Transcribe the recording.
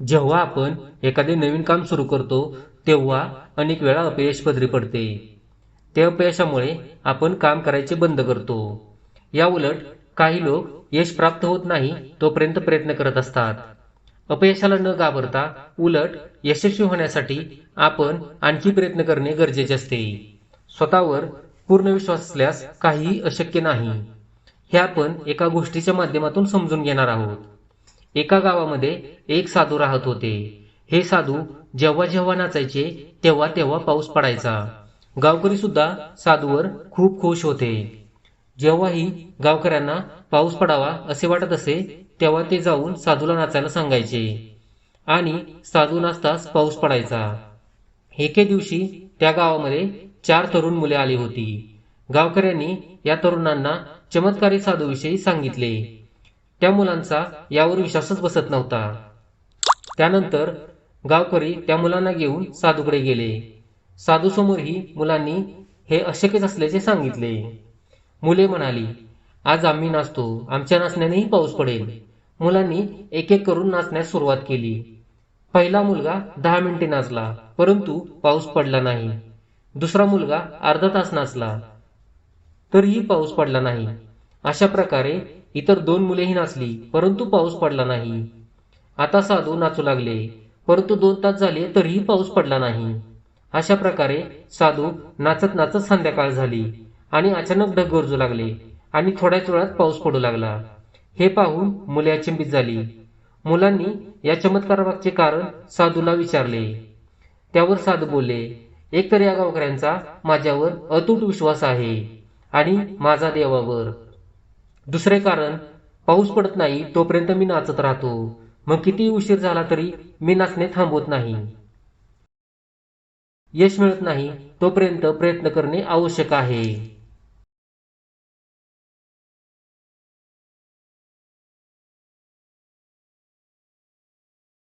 जेव्हा आपण एखादे नवीन काम सुरू करतो तेव्हा अनेक वेळा अपयश पदरी पडते. त्या अपयशामुळे आपण काम करायचे बंद करतो. या उलट काही लोक यश प्राप्त होत नाही तोपर्यंत प्रयत्न करत असतात. अपयशाला न घाबरता उलट यशस्वी होण्यासाठी आपण आणखी प्रयत्न करणे गरजेचे असते. स्वतःवर पूर्ण विश्वास असल्यास काहीही अशक्य नाही. हे आपण एका गोष्टीच्या माध्यमातून समजून घेणार आहोत. एका गावामध्ये एक साधू राहत होते. हे साधू जेव्हा जेव्हा नाचायचे तेव्हा तेव्हा पाऊस पडायचा. गावकरी सुद्धा साधूवर खूप खुश होते. जेव्हाही गावकऱ्यांना पाऊस पडावा असे वाटत असे तेव्हा ते जाऊन साधूला नाचायला सांगायचे. आणि साधू नाचताच पाऊस पडायचा. एके दिवशी त्या गावामध्ये चार तरुण मुले आली होती. गावकऱ्यांनी या तरुणांना चमत्कारी साधूविषयी सांगितले. त्या मुलांचा यावर विश्वासच बसत नव्हता. त्यानंतर गावकरी त्या मुलांना घेऊन साधूकडे गेले. साधू समोरही मुलांनी हे अशक्यच असल्याचे सांगितले. मुले म्हणाली आज आम्ही नाचतो. आमच्या नाचण्यानेही पाऊस पडेल. मुलांनी एक एक करून नाचण्यास सुरुवात केली. पहिला मुलगा दहा मिनिटे नाचला परंतु पाऊस पडला नाही. दुसरा मुलगा अर्धा तास नाचला तरीही पाऊस पडला नाही. अशा प्रकारे इतर दोन मुलेही नाचली परंतु पाऊस पडला नाही. आता साधू नाचू लागले परंतु दोन तास झाले तरीही पाऊस पडला नाही. अशा प्रकारे साधू नाचत नाचत संध्याकाळ झाली आणि अचानक ढग गरजू लागले आणि थोड्याच वेळात पाऊस पडू लागला. हे पाहून मुले अचंबित झाली. मुलांनी या चमत्कारामागचे कारण साधूला विचारले. त्यावर साधू बोलले एकतर या गावकऱ्यांचा माझ्यावर अतूट विश्वास आहे आणि माझा देवावर. दुसरे कारण पाऊस पडत नाही तोपर्यंत मी नाचत राहतो. मग किती उशीर झाला तरी मी नाचणे थांबवत नाही. यश मिळत नाही तोपर्यंत प्रयत्न करणे आवश्यक आहे.